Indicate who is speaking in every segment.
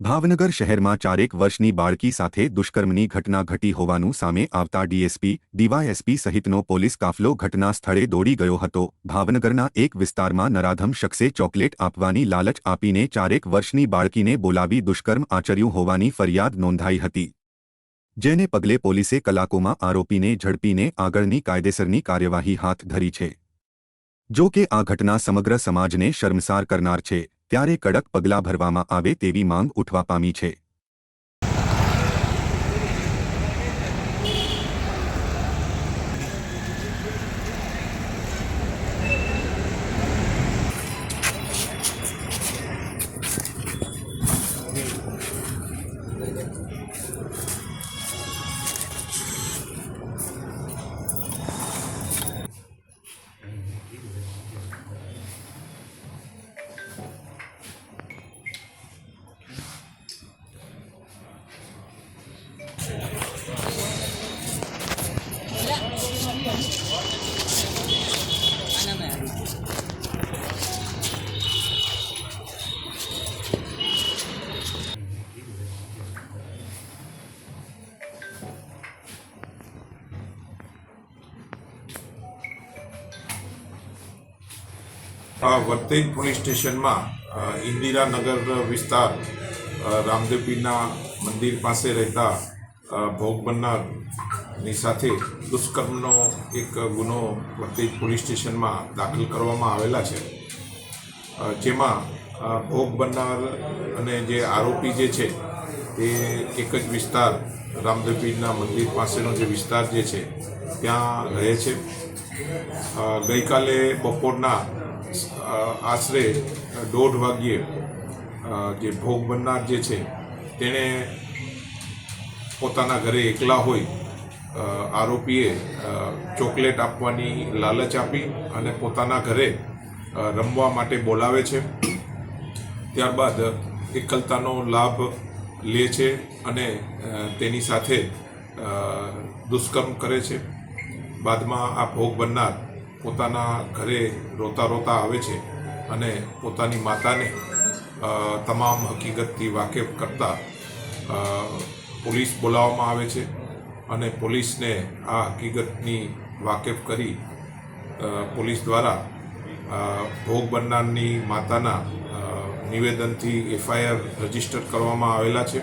Speaker 1: ભાવનગર શહેરમાં ચારેક વર્ષની બાળકી સાથે દુષ્કર્મની ઘટના ઘટી હોવાનું સામે આવતા ડીએસપી, ડીવાયએસપી સહિતનો પોલીસ કાફલો ઘટના સ્થળે દોડી ગયો હતો. ભાવનગરના એક વિસ્તારમાં નરાધમ શખ્સે ચોકલેટ આપવાની લાલચ આપીને ચારેક વર્ષની બાળકીને બોલાવી દુષ્કર્મ આચર્યું હોવાની ફરિયાદ નોંધાઈ હતી. જેને પગલે પોલીસે કલાકોમાં આરોપીને ઝડપીને આગળની કાયદેસરની કાર્યવાહી હાથ ધરી છે. જો કે આ ઘટના સમગ્ર સમાજને શર્મસાર કરનાર છે. ત્યારે કડક પગલાં ભરવામાં આવે તેવી માંગ ઉઠવા પામી છે.
Speaker 2: આ વર્તેજ પોલીસ સ્ટેશનમાં ઇન્દિરાનગર વિસ્તાર રામદેવપીના મંદિર પાસે રહેતા ભોગ બનનારની સાથે દુષ્કર્મનો એક ગુનો વર્તેજ પોલીસ સ્ટેશનમાં દાખલ કરવામાં આવેલા છે. જેમાં ભોગ બનનાર અને જે આરોપી જે છે, તે એક જ વિસ્તાર રામદેવપીરના મંદિર પાસેનો જે વિસ્તાર જે છે, ત્યાં રહે છે. ગઈકાલે બપોરના આશરે દોઢ વાગ્યે જે ભોગ બનનાર જે છે, તેણે પોતાના ઘરે એકલા હોય આરોપીએ ચોકલેટ આપવાની લાલચ આપી અને પોતાના ઘરે રમવા માટે બોલાવે છે. ત્યારબાદ એકલતાનો લાભ લે છે અને તેની સાથે દુષ્કર્મ કરે છે. બાદમાં આ ભોગ બનનાર પોતાના ઘરે રોતા રોતા આવે છે અને પોતાની માતાને તમામ હકીકતથી વાકેફ કરતા પોલીસ બોલાવવામાં આવે છે અને પોલીસને આ હકીકતની વાકેફ કરી પોલીસ દ્વારા ભોગ બનનારની માતાના નિવેદનથી એફઆઈઆર રજિસ્ટર કરવામાં આવેલા છે.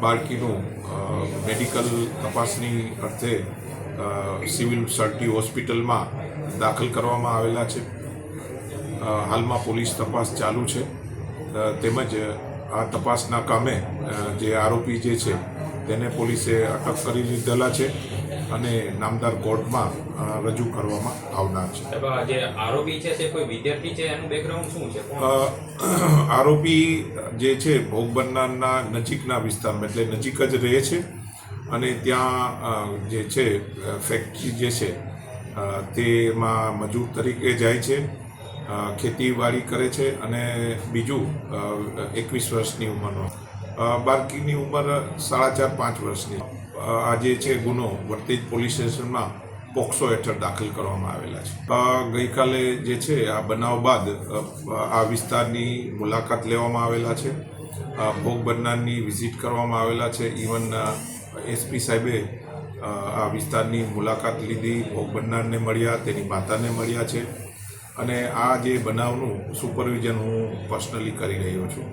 Speaker 2: બાળકીનું મેડિકલ તપાસની અર્થે સિવિલ સર્ટી હોસ્પિટલમાં દાખલ કરવામાં આવેલા છે. હાલમાં પોલીસ તપાસ ચાલુ છે. તેમજ આ તપાસના કામે જે આરોપી જે છે તેને પોલીસે અટક કરી લીધેલા છે અને નામદાર કોર્ટમાં રજૂ કરવામાં આવનાર છે.
Speaker 3: જે આરોપી છે તે કોઈ વિદ્યાર્થી છે? એનું બેકગ્રાઉન્ડ શું છે?
Speaker 2: આરોપી જે છે ભોગ બનનારના નજીકના વિસ્તારમાં એટલે નજીક જ રહે છે. અને ત્યાં જે છે ફેક્ટરી જે છે તેમાં મજૂર તરીકે જાય છે ખેતીવાડી કરે છે અને બીજું એકવીસ વર્ષની ઉંમરનો. બાળકીની ઉંમર સાડા ચાર, પાંચ વર્ષની. આ જે છે ગુનો વર્તેજ પોલીસ સ્ટેશનમાં પોક્સો હેઠળ દાખલ કરવામાં આવેલા છે. ગઈકાલે જે છે, આ બનાવ બાદ આ વિસ્તારની મુલાકાત લેવામાં આવેલા છે. ભોગ બનનારની વિઝિટ કરવામાં આવેલા છે. ઇવન એસપી સાહેબે આ વિસ્તારની મુલાકાત લીધી, ભોગ બનનારને મળ્યા, તેની માતાને મળ્યા છે. અને આ જે બનાવનું સુપરવિઝન હું પર્સનલી કરી રહ્યો છું.